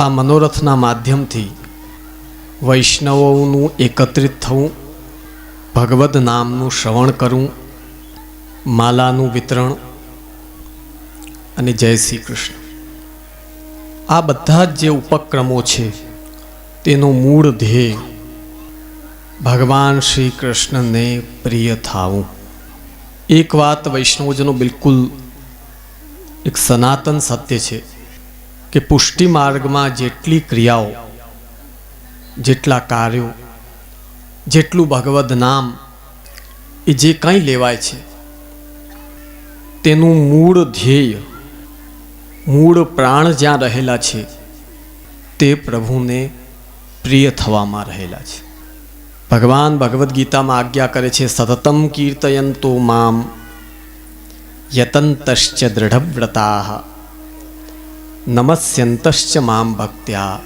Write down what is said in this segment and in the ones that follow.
આ મનોરથના માધ્યમથી વૈષ્ણવોનું એકત્રિત થવું, ભગવદ્ નામનું શ્રવણ કરવું, માલાનું વિતરણ અને જય શ્રી કૃષ્ણ. આ બધા જ જે ઉપક્રમો છે, તેનું મૂળ ધ્યેય ભગવાન શ્રી કૃષ્ણને પ્રિય થાવું. એક વાત વૈષ્ણવજનો બિલકુલ એક સનાતન સત્ય છે. કે પુષ્ટિ માર્ગમાં જેટલી ક્રિયાઓ, જેટલા કાર્યો, જેટલું ભગવદ નામ એ જે કંઈ લેવાય છે, તેનું મૂળ ધ્યેય, મૂળ પ્રાણ જ્યાં રહેલા છે, તે પ્રભુને પ્રિય થવામાં રહેલા છે. ભગવાન ભગવદ્ ગીતામાં આજ્ઞા કરે છે, સતતમ કીર્તયંતો મામ યતંતશ્ચ દૃઢવ્રતા. નમસ્યંતશ્ચ મામ ભક્ત્યા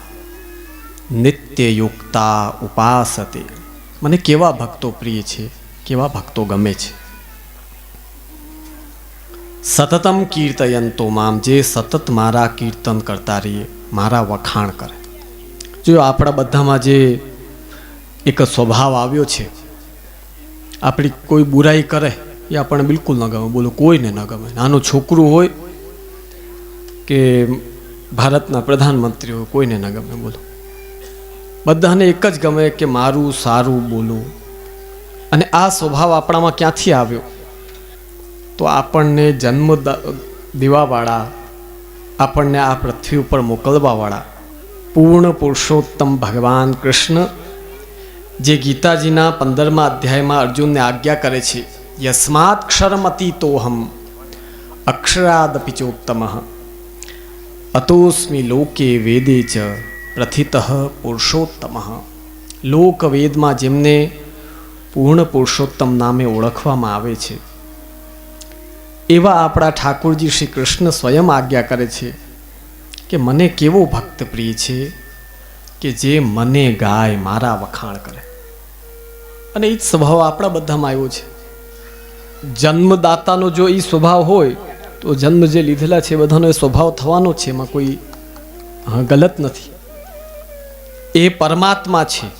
નિત્યયુક્તા ઉપાસતે મને કેવા ભક્તો પ્રિય છે? કેવા ભક્તો ગમે છે? સતતમ કીર્તયંતો મામ, જે સતત મારા કીર્તન કરતા રહીએ, મારા વખાણ કરે. જો આપણા બધામાં જે એક સ્વભાવ આવ્યો છે, આપણી કોઈ બુરાઈ કરે, એ આપણને બિલકુલ ન ગમે. બોલો, કોઈને ન ગમે. નાનું છોકરું હોય કે ભારતના પ્રધાનમંત્રી હોય કોઈને ન ગમે, બોલો. બધાને એક જ ગમે કે મારું, સારું બોલું. અને આ સ્વભાવ આપણામાં ક્યાંથી આવ્યો? તો આપણને જન્મ દેવાવાળા, આપણને આ પૃથ્વી ઉપર મોકલવાવાળા, પૂર્ણ પુરુષોત્તમ ભગવાન કૃષ્ણ, જે ગીતાજીના પંદરમા અધ્યાયમાં અર્જુનને આજ્ઞા કરે છે, યસ્માત હમ અક્ષરાદ ચોત્તમ અતોસ્મી લોકે વેદે ચ પ્રથિત પુરુષોત્તમ લોકવેદમાં જેમને પૂર્ણ પુરુષોત્તમ નામે ઓળખવામાં આવે છે। એવા આપણા ઠાકોરજી શ્રી કૃષ્ણ સ્વયં આજ્ઞા કરે છે કે મને કેવો ભક્ત પ્રિય છે કે જે મને ગાય મારા વખાણ કરે। અને એ જ સ્વભાવ આપણા બધામાં આવ્યો છે। જન્મદાતાનો જો એ સ્વભાવ હોય તો જન્મ જે લીધેલા છે, બધાનો એ સ્વભાવ થવાનો છે, એમાં કોઈ ગલત નથી. એ પરમાત્મા છે.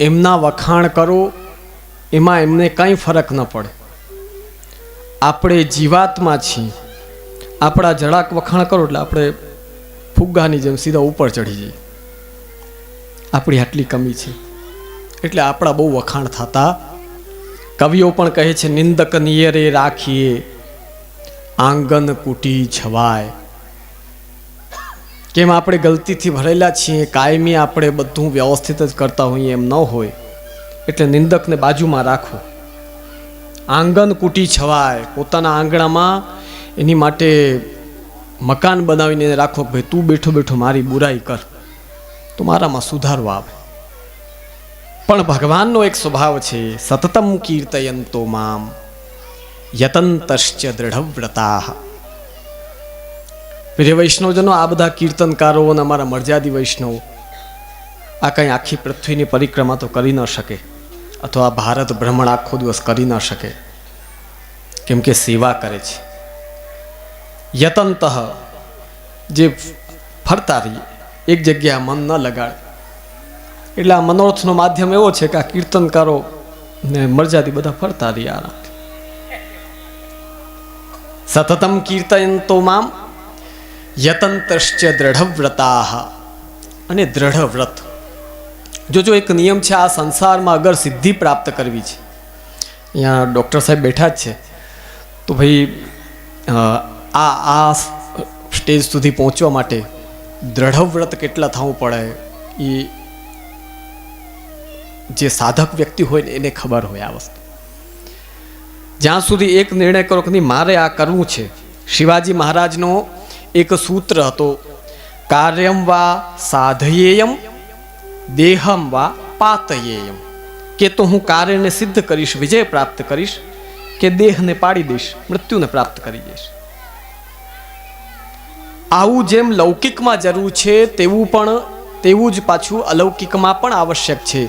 એમના વખાણ કરો, એમાં એમને કંઈ ફરક ન પડે. આપણે જીવાત્મા છીએ. આપણા જરાક વખાણ કરો એટલે આપણે ફુગ્ગાની જેમ સીધા ઉપર ચડી જઈએ. આપણી આટલી કમી છે. એટલે આપણા બહુ વખાણ થતા. કવિઓ પણ કહે છે, નિંદક નિયરે રાખીએ. આંગન કુટી છવાય. કેમ આપણે ગલતીથી ભરેલા છીએ, કાયમી આપણે બધું વ્યવસ્થિત જ કરતા હોઈએ એમ ન હોય, એટલે નિંદકને બાજુમાં રાખો. આંગન કુટી છવાય, પોતાના આંગણામાં એની માટે મકાન બનાવીને રાખો કે ભાઈ તું બેઠો બેઠો મારી બુરાઈ કર, તો મારામાં સુધારો આવે. પણ ભગવાનનો એક સ્વભાવ છે, સતતમ કીર્તયંતો મામ. યતંતશ્ચ દૃઢવ્રતા પ્રિય વૈષ્ણવજનો આ બધા કીર્તનકારો અને અમારા મર્યાદી વૈષ્ણવ આ કંઈ આખી પૃથ્વીની પરિક્રમા તો કરી ન શકે અથવા ભારત ભ્રમણ આખો દિવસ કરી ન શકે કેમ કે સેવા કરે છે યતંત જે ફરતા રહીએ એક જગ્યા મન ન લગાડે એટલે આ મનોરથનો માધ્યમ એવો છે કે આ કીર્તનકારો ને મરજાદી બધા ફરતા રહ્યા સતતમ કીર્તયંતો મામ યતંતશ્ચ દ્રઢવ્રતા અને દ્રઢવ્રત જોજો એક નિયમ છે, આ સંસારમાં અગર સિદ્ધિ પ્રાપ્ત કરવી છે, અહીંયા ડૉક્ટર સાહેબ બેઠા જ છે, તો ભાઈ આ આ સ્ટેજ સુધી પહોંચવા માટે દ્રઢવ્રત કેટલા થવું પડે એ જે સાધક વ્યક્તિ હોય ને, એને ખબર હોય આ વસ્તુ. જ્યાં સુધી એક નિર્ણય કરો કે મારે આ કરવું છે. શિવાજી મહારાજનો એક સૂત્ર હતો, કાર્યમ વા સાધયેયમ, દેહમ વા પાતયેયમ. કે તો હું કાર્યને સિદ્ધ કરીશ, વિજય પ્રાપ્ત કરીશ, કે દેહને પાડી દઈશ, મૃત્યુને પ્રાપ્ત કરી દઈશ. આવું જેમ લૌકિકમાં જરૂર છે, તેવું પણ, તેવું જ પાછું અલૌકિકમાં પણ આવશ્યક છે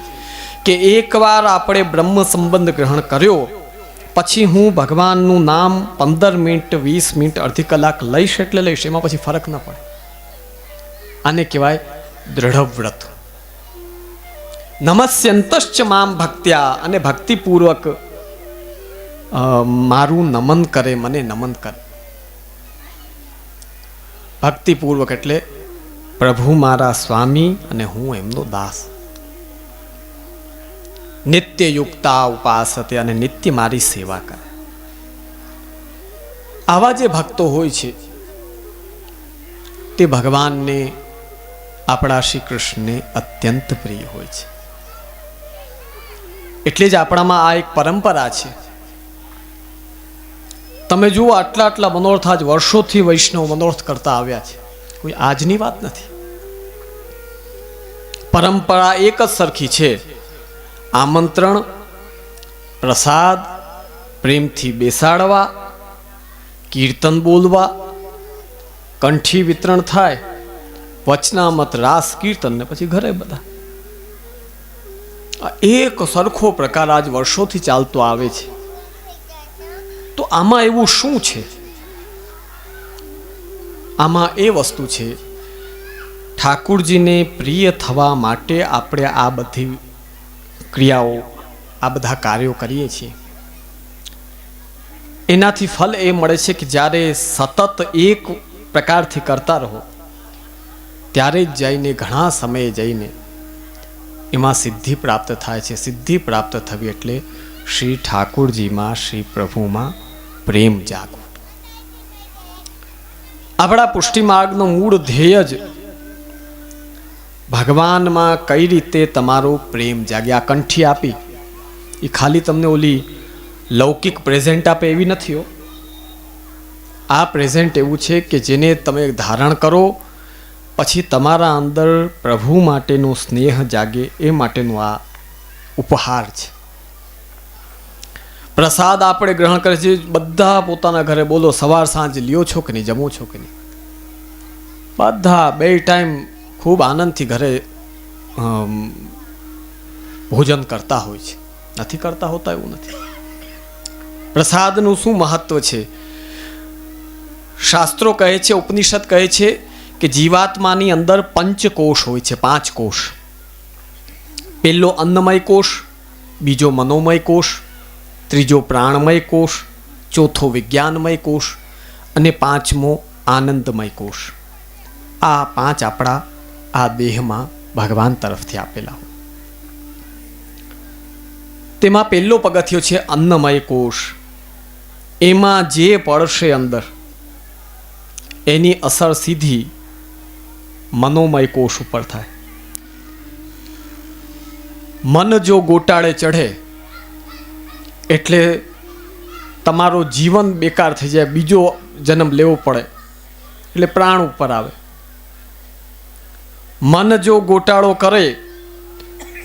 કે એકવાર આપણે બ્રહ્મ સંબંધ ગ્રહણ કર્યો પછી હું ભગવાનનું નામ પંદર મિનિટ, વીસ મિનિટ, અડધી કલાક લઈશ એટલે લઈશ, એમાં પછી ફરક ન પડે. આને કહેવાય દ્રઢ વ્રત નમસ્યંતશ્ચ મામ ભક્ત્યા અને ભક્તિપૂર્વક મારું નમન કરે, મને નમન કરે. ભક્તિપૂર્વક એટલે પ્રભુ મારા સ્વામી અને હું એમનો દાસ. નિત્ય યુક્તા ઉપાસતે અને નિત્ય મારી સેવા કરે. આવા જે ભક્તો હોય છે, તે ભગવાનને, આપણા શ્રી કૃષ્ણને અત્યંત પ્રિય હોય છે. એટલે જ આપણામાં આ એક પરંપરા છે. તમે જુઓ આટલા આટલા મનોર્થ આજ વર્ષોથી વૈષ્ણવ મનોર્થ કરતા આવ્યા છે. કોઈ આજની વાત નથી. પરંપરા એક જ સરખી છે. આમંત્રણ, પ્રસાદ, પ્રેમથી બેસાડવા, કીર્તન બોલવા, કંઠી વિતરણ થાય, વચનામત રાસ, કીર્તન ને પછી ઘરે બધા. એક સરખો પ્રકાર આજ વર્ષોથી ચાલતો આવે છે. તો આમાં એવું શું છે? આમાં એ વસ્તુ છે. ઠાકુરજીને પ્રિય થવા માટે આપણે આ બધી ક્રિયાઓ આ બધા કાર્યો કરીએ છીએ. એનાથી ફલ એ મળે છે કે જ્યારે સતત એક પ્રકારથી કરતા રહો, ત્યારે જ જઈને ઘણા સમયે જઈને એમાં સિદ્ધિ પ્રાપ્ત થાય છે. સિદ્ધિ પ્રાપ્ત થવી એટલે શ્રી ઠાકુરજીમાં, શ્રી પ્રભુમાં પ્રેમ જાગવો. આપણા પુષ્ટિ માર્ગનો મૂળ ધ્યેય જ ભગવાનમાં કઈ રીતે તમારો પ્રેમ જાગે? આ કંઠી આપી. એ ખાલી તમને ઓલી લૌકિક પ્રેઝન્ટ આપે એવી નથી હો. આ પ્રેઝન્ટ એવું છે કે જેને તમે ધારણ કરો, પછી તમારા અંદર પ્રભુ માટેનો સ્નેહ જાગે, એ માટેનો આ ઉપહાર છે. પ્રસાદ આપણે ગ્રહણ કરે છે, બધા પોતાના ઘરે બોલો, સવાર સાંજ લ્યો છો કે નહીં? જમો છો કે નહીં? બધા, બે ટાઈમ ખૂબ આનંદથી ઘરે ભોજન કરતા હોય છે. નથી કરતા હોતા એવું નથી. પ્રસાદનું શું મહત્વ છે? શાસ્ત્રો કહે છે, ઉપનિષદ કહે છે કે જીવાત્માની અંદર પંચકોષ હોય છે, પાંચ કોષ પહેલો અન્નમય કોષ બીજો મનોમય કોષ ત્રીજો પ્રાણમય કોષ ચોથો વિજ્ઞાનમય કોષ અને પાંચમો આનંદમય કોષ આ પાંચ આપણા આ દેહમાં ભગવાન તરફથી આપેલા હોય. તેમાં પહેલો પગથિયો છે અન્નમય કોષ. એમાં જે પડશે અંદર, એની અસર સીધી મનોમય કોષ ઉપર થાય. મન જો ગોટાળે ચઢે, એટલે તમારો જીવન બેકાર થઈ જાય, બીજો જન્મ લેવો પડે, એટલે પ્રાણ ઉપર આવે. મન જો ગોટાળો કરે,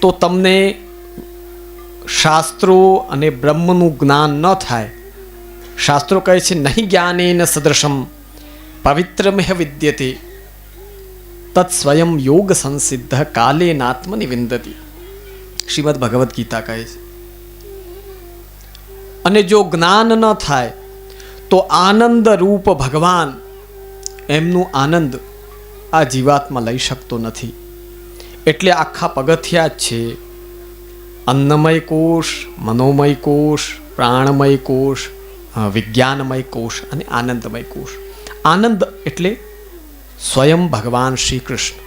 તો તમને શાસ્ત્રો અને બ્રહ્મનું જ્ઞાન ન થાય. શાસ્ત્રો કહે છે, નહીં જ્ઞાનેન સદૃશમ, પવિત્રમેહ વિદ્યતે, તત્ સ્વયં યોગ સંસિદ્ધ કાલે નાત્મની વિંદતી શ્રીમદ ભગવદ્ ગીતા કહે છે. અને જો જ્ઞાન ન થાય, તો આનંદ રૂપ ભગવાન, એમનું આનંદ આ જીવાત્મા લઈ શકતો નથી. એટલે આખા પગથિયા જ છે. અન્નમય કોષ, મનોમય કોષ, પ્રાણમય કોષ વિજ્ઞાનમય કોષ અને આનંદમય કોષ. આનંદ એટલે સ્વયં ભગવાન શ્રી કૃષ્ણ.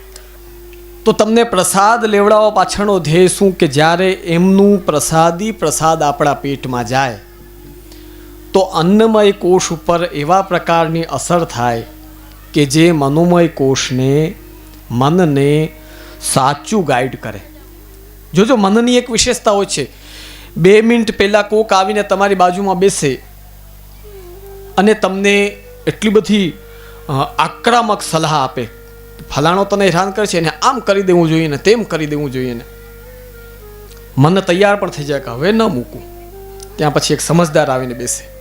તો તમને પ્રસાદ લેવડાવવા પાછળનો ધ્યેય શું? કે જ્યારે એમનું પ્રસાદી પ્રસાદ આપણા પેટમાં જાય, તો અન્નમય કોષ ઉપર એવા પ્રકારની અસર થાય કે જે મનોમય કોષને, મનને સાચું ગાઈડ કરે. જોજો, મનની એક વિશેષતા હોય છે. બે મિનિટ પહેલાં કોક આવીને તમારી બાજુમાં બેસે અને તમને એટલી બધી આક્રમક સલાહ આપે. ફલાણો તને હેરાન કરે છે, એને આમ કરી દેવું જોઈએ ને તેમ કરી દેવું જોઈએ ને. મન તૈયાર પણ થઈ જાય કે હવે ન મૂકું. ત્યાં પછી એક સમજદાર આવીને બેસે.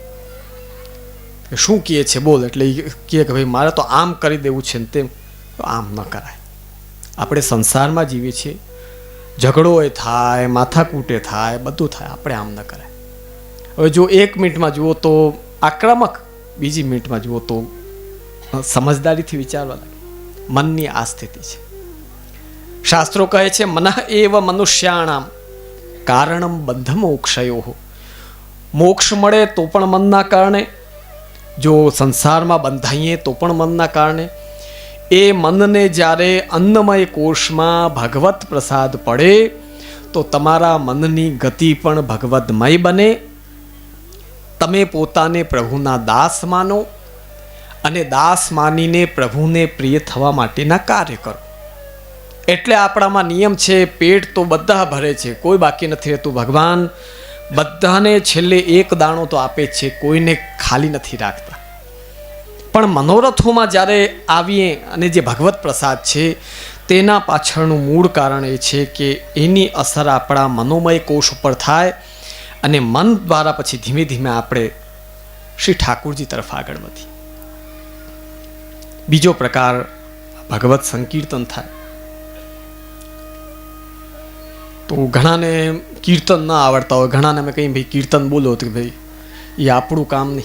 શું કહે છે? બોલ. એટલે એ કહે કે ભાઈ, મારે તો આમ કરી દેવું છે ને તેમ. તો આમ ન કરાય. આપણે સંસારમાં જીવીએ છીએ. ઝઘડો એ થાય, માથાકૂટે થાય, બધું થાય. આપણે આમ ન કરાય. હવે જો એક મિનિટમાં જુઓ તો આક્રમક બીજી મિનિટમાં જુઓ તો સમજદારીથી વિચારવા લાગે. મનની આ સ્થિતિ છે. શાસ્ત્રો કહે છે, મનઃ એવ મનુષ્યાણામ કારણમ બંધ મોક્ષયો મોક્ષ મળે તો પણ મનના કારણે જો સંસારમાં બંધાઈએ તો પણ મનના કારણે. એ મનને જ્યારે અન્નમય કોષમાં ભગવત પ્રસાદ પડે, તો તમારા મનની ગતિ પણ ભગવદ્મય બને. તમે પોતાને પ્રભુના દાસ માનો અને દાસ માનીને પ્રભુને પ્રિય થવા માટેના કાર્ય કરો. એટલે આપણામાં નિયમ છે, પેટ તો બધા ભરે છે, કોઈ બાકી નથી રહેતું. ભગવાન બધાને છેલ્લે એક દાણો તો આપે છે, કોઈને ખાલી નથી રાખતા. પણ મનોરથોમાં જ્યારે આવીએ અને જે ભગવત પ્રસાદ છે, તેના પાછળનું મૂળ કારણ એ છે કે એની અસર આપણા મનોમય કોષ ઉપર થાય અને મન દ્વારા પછી ધીમે ધીમે આપણે શ્રી ઠાકુરજી તરફ આગળ વધી બીજો પ્રકાર ભગવત સંકીર્તન થાય. તો ઘણાને કીર્તન ના આવડતા હોય. ઘણાને અમે કહીએ, ભાઈ, કીર્તન બોલો કે ભાઈ, એ આપણું કામ નહીં.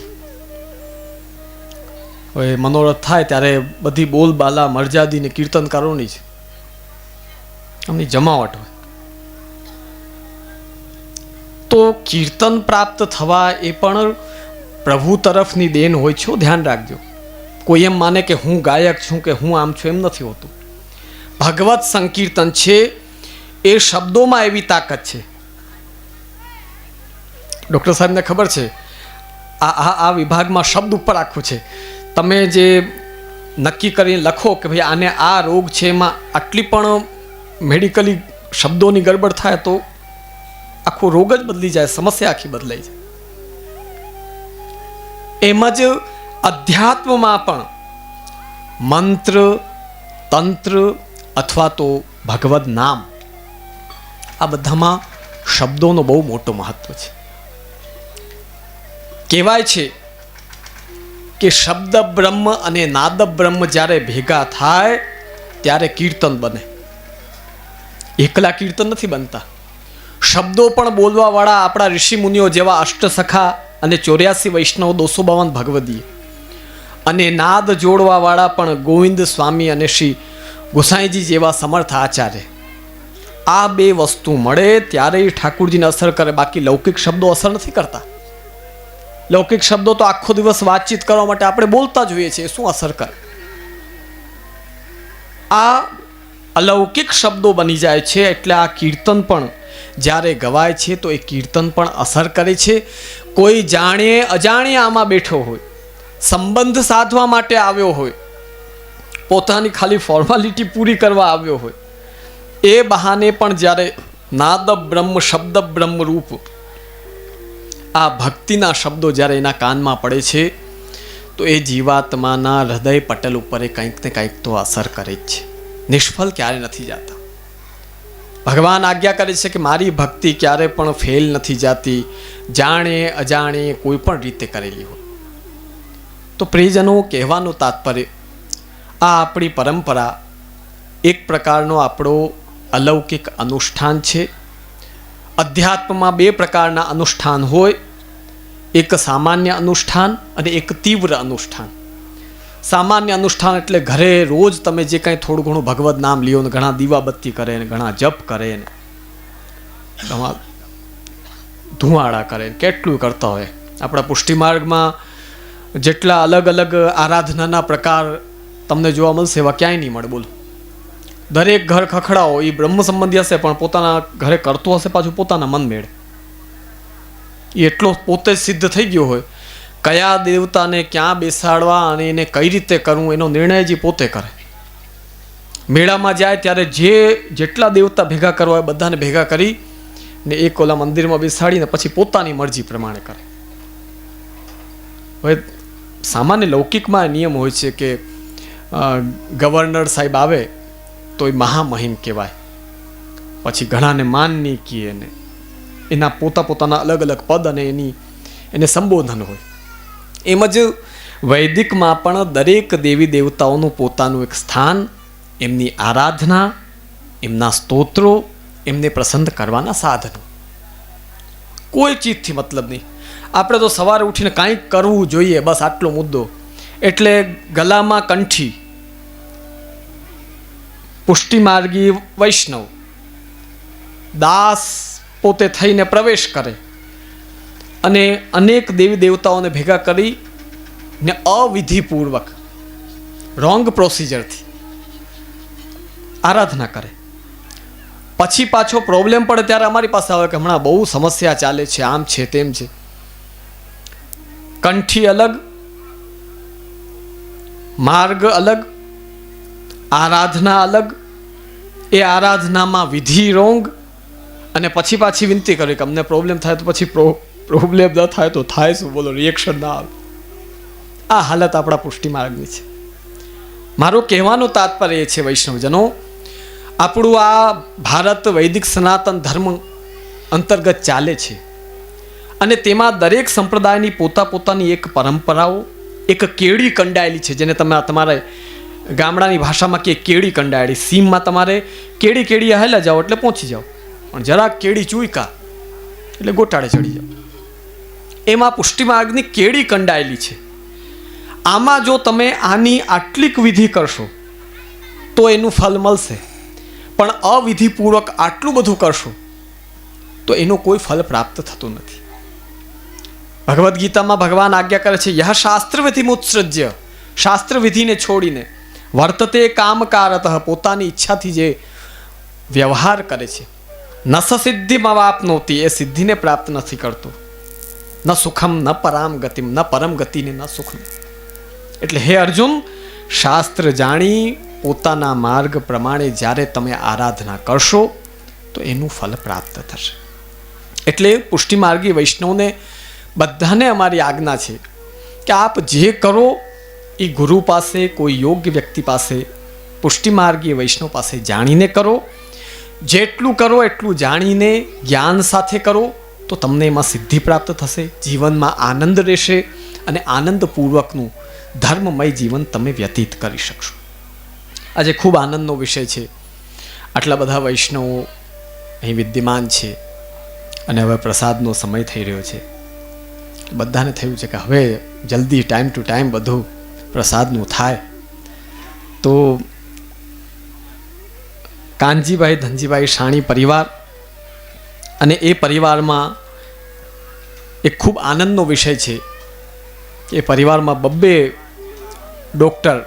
હવે મનોરથ થાય ત્યારે બધી બોલબાલા કીર્તન કીર્તનકારોની છે એમની જમાવટ હોય. તો કીર્તન પ્રાપ્ત થવા એ પણ પ્રભુ તરફની દેન હોય છે ધ્યાન રાખજો. કોઈ એમ માને કે હું ગાયક છું કે હું આમ છું, એમ નથી હોતું. ભગવત સંકીર્તન છે એ શબ્દોમાં એવી તાકાત છે. ડૉક્ટર સાહેબને ખબર છે, આ આ આ વિભાગમાં શબ્દ ઉપર આખું છે. તમે જે નક્કી કરીને લખો કે ભાઈ આને આ રોગ છે એમાં આટલી પણ મેડિકલી શબ્દોની ગડબડ થાય તો આખો રોગ જ બદલી જાય, સમસ્યા આખી બદલાઈ જાય એમ જ અધ્યાત્મમાં પણ મંત્ર, તંત્ર અથવા તો ભગવદ નામ આ બધામાં શબ્દોનો બહુ મોટો મહત્વ છે. કહેવાય છે કે શબ્દ બ્રહ્મ અને નાદ બ્રહ્મ જ્યારે ભેગા થાય ત્યારે કીર્તન બને. એકલા કીર્તન નથી બનતા. શબ્દો પણ બોલવાવાળા આપણા ઋષિ મુનિઓ જેવા અષ્ટસખા અને ચોર્યાસી વૈષ્ણવ દોસો બાવન ભગવદીએ. અને નાદ જોડવાવાળા પણ ગોવિંદ સ્વામી અને શ્રી ગોસાઈજી જેવા સમર્થ આચાર્ય. આ બે વસ્તુ મળે ત્યારે એ ઠાકુરજીને અસર કરે. બાકી લૌકિક શબ્દો અસર નથી કરતા. લૌકિક શબ્દો તો આખો દિવસ વાતચીત કરવા માટે આપણે બોલતા જોઈએ છીએ. શું અસર કરે? આ અલૌકિક શબ્દો બની જાય છે એટલે આ કીર્તન પણ જ્યારે ગવાય છે તો એ કીર્તન પણ અસર કરે છે. કોઈ જાણે અજાણ્યા આમાં બેઠો હોય, સંબંધ સાધવા માટે આવ્યો હોય, પોતાની ખાલી ફોર્માલિટી પૂરી કરવા આવ્યો હોય એ બહાને પણ જ્યારે નાદ બ્રહ્મ શબ્દ બ્રહ્મ રૂપ આ ભક્તિના શબ્દો જ્યારે એના કાનમાં પડે છે, તો એ જીવાત્માના હૃદય પટલ ઉપર એ કંઈક ને કંઈક તો અસર કરે જ છે. નિષ્ફળ ક્યારે નથી જતા? ભગવાન આજ્ઞા કરે છે કે મારી ભક્તિ ક્યારે પણ ફેલ નથી જાતી, જાણે અજાણે કોઈ પણ રીતે કરેલી હોય. તો પ્રિયજનો, કહેવાનું તાત્પર્ય, આ આપણી પરંપરા એક પ્રકારનો આપણો અલૌકિક અનુષ્ઠાન છે. અધ્યાત્મમાં બે પ્રકારના અનુષ્ઠાન હોય. એક સામાન્ય અનુષ્ઠાન અને એક તીવ્ર અનુષ્ઠાન. સામાન્ય અનુષ્ઠાન એટલે ઘરે રોજ તમે જે કાંઈ થોડું ઘણું ભગવદ્ નામ લ્યો ને ઘણા દીવાબત્તી કરે ને ઘણા જપ કરે ને, ઘણા ધુવાડા કરે કેટલું કરતા હોય. આપણા પુષ્ટિમાર્ગમાં જેટલા અલગ અલગ આરાધનાના પ્રકાર તમને જોવા મળશે એવા ક્યાંય નહીં મળે, બોલો. દરેક ઘર ખખડાઓ એ બ્રહ્મ સંબંધી હશે, પણ પોતાના ઘરે કરતો હશે પાછું પોતાના મન મેળે એ એટલો પોતે જ સિદ્ધ થઈ ગયો હોય. કયા દેવતાને ક્યાં બેસાડવા અને એને કઈ રીતે કરવું, એનો નિર્ણય જે પોતે કરે. મેળામાં જાય ત્યારે જે જેટલા દેવતા ભેગા કરવા હોય, બધાને ભેગા કરી ને એક ઓલા મંદિરમાં બેસાડીને પછી પોતાની મરજી પ્રમાણે કરે. હવે સામાન્ય લૌકિકમાં નિયમ હોય છે કે ગવર્નર સાહેબ આવે તો એ મહામહિમ કહેવાય. પછી ઘણાને માનની કીએ ને. એના પોતા પોતાના અલગ અલગ પદ અને એની, એને સંબોધન હોય. એમ જ વૈદિકમાં પણ દરેક દેવી દેવતાઓનું પોતાનું એક સ્થાન, એમની આરાધના, એમના સ્તોત્રો, એમને પ્રસન્ન કરવાના સાધનો. કોઈ ચીજથી મતલબ નહીં. આપણે તો સવારે ઉઠીને કાંઈક કરવું જોઈએ, બસ આટલો મુદ્દો. એટલે ગલામાં કંઠી પુષ્ટિમાર્ગી વૈષ્ણવ. દાસ પોતે થઈને પ્રવેશ કરે અને અનેક દેવી દેવતાઓને ભેગા કરી ને અવિધિપૂર્વક રોંગ પ્રોસિજરથી આરાધના કરે. પછી પાછો પ્રોબ્લેમ પડે ત્યારે અમારી પાસે આવે કે હમણાં બહુ સમસ્યા ચાલે છે, આમ છે, તેમ છે. કંઠી અલગ, માર્ગ અલગ આરાધના અલગ, એ આરાધનામાં વિધિ રોંગ, અને પછી પાછી વિનંતી કરી કે અમને પ્રોબ્લેમ થાય તો પછી પ્રોબ્લેમ ન થાય તો થાય શું? બોલો રિએક્શન ના આવે. આ હાલત આપણા પુષ્ટિ માર્ગની છે. મારું કહેવાનું તાત્પર્ય એ છે વૈષ્ણવજનો, આપણું આ ભારત વૈદિક સનાતન ધર્મ અંતર્ગત ચાલે છે. અને તેમાં દરેક સંપ્રદાયની પોતા પોતાની એક પરંપરાઓ, એક કેળી કંડાયેલી છે, જેને તમે તમારે ગામડાની ભાષામાં કે કેળી કંડાળી સીમમાં તમારે કેળી કેળી હેલા જાઓ એટલે પહોંચી જાઓ. પણ જરાક કેળી ચૂઈકા એટલે ગોટાળે ચડી જાઓ. એમાં પુષ્ટિમાર્ગની કેળી કંડાયેલી છે. આમાં જો તમે આની આટલીક વિધિ કરશો, તો એનું ફલ મળશે. પણ અવિધિપૂર્વક આટલું બધું કરશો, તો એનું કોઈ ફલ પ્રાપ્ત થતું નથી. ભગવદ્ ગીતામાં ભગવાન આજ્ઞા કરે છે, યહ શાસ્ત્રવિધિ મુત્સૃજ્ય. શાસ્ત્રવિધિને છોડીને વર્તતે કામકારત પોતાની ઈચ્છાથી જે વ્યવહાર કરે છે. નસ સિદ્ધિમાં આપનોતી એ સિદ્ધિને પ્રાપ્ત નથી કરતો. ન સુખમ, ન પરામ ગતિમ, ન પરમ ગતિને ન સુખમ. એટલે હે અર્જુન, શાસ્ત્ર જાણી પોતાના માર્ગ પ્રમાણે જ્યારે તમે આરાધના કરશો, તો એનું ફલ પ્રાપ્ત થશે. એટલે પુષ્ટિમાર્ગી વૈષ્ણવને બધાને અમારી આજ્ઞા છે કે આપ જે કરો એ ગુરુ પાસે, કોઈ યોગ્ય વ્યક્તિ પાસે પુષ્ટિમાર્ગીય વૈષ્ણવ પાસે જાણીને કરો. જેટલું કરો એટલું જાણીને જ્ઞાન સાથે કરો તો તમને એમાં સિદ્ધિ પ્રાપ્ત થશે, જીવનમાં આનંદ રહેશે અને આનંદપૂર્વકનું ધર્મમય જીવન તમે વ્યતીત કરી શકશો. આજે ખૂબ આનંદનો વિષય છે. આટલા બધા વૈષ્ણવો અહીં વિદ્યમાન છે અને હવે પ્રસાદનો સમય થઈ રહ્યો છે. બધાને થયું છે કે હવે જલ્દી ટાઈમ ટુ ટાઈમ બધું પ્રસાદનું થાય. તો કાનજીભાઈ, ધનજીભાઈ શાણી પરિવાર અને એ પરિવારમાં એક ખૂબ આનંદનો વિષય છે એ પરિવારમાં બબ્બે ડૉક્ટર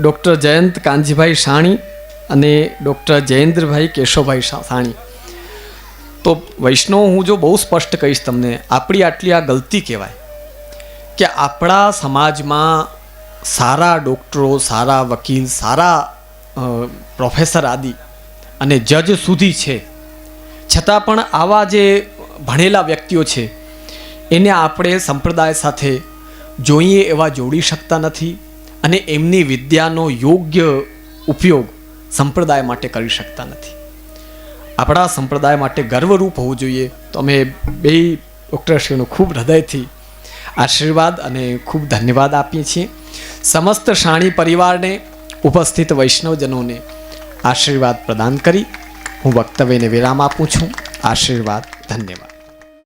ડૉક્ટર જયંત કાનજીભાઈ શાણી અને ડૉક્ટર જયેન્દ્રભાઈ કેશવભાઈ શાણી. તો વૈષ્ણવ હું જો બહુ સ્પષ્ટ કહીશ તમને, આપણી આટલી આ ગલતી કહેવાય. કે આપણા સમાજમાં સારા ડૉક્ટરો, સારા વકીલ, સારા પ્રોફેસર આદિ અને જજ સુધી છે. છતાં પણ આવા જે ભણેલા વ્યક્તિઓ છે, એને આપણે સંપ્રદાય સાથે જોઈએ એવા જોડી શકતા નથી અને એમની વિદ્યાનો યોગ્ય ઉપયોગ સંપ્રદાય માટે કરી શકતા નથી. આપણા સંપ્રદાય માટે ગર્વરૂપ હોવું જોઈએ. તો અમે બે ડૉક્ટરશ્રીનો ખૂબ હૃદયથી આશીર્વાદ અને ખૂબ ધન્યવાદ આપીએ છીએ. સમસ્ત શાણી પરિવારને, ઉપસ્થિત વૈષ્ણવજનોને આશીર્વાદ પ્રદાન કરી. હું વક્તવ્યને વિરામ આપું છું. આશીર્વાદ, ધન્યવાદ.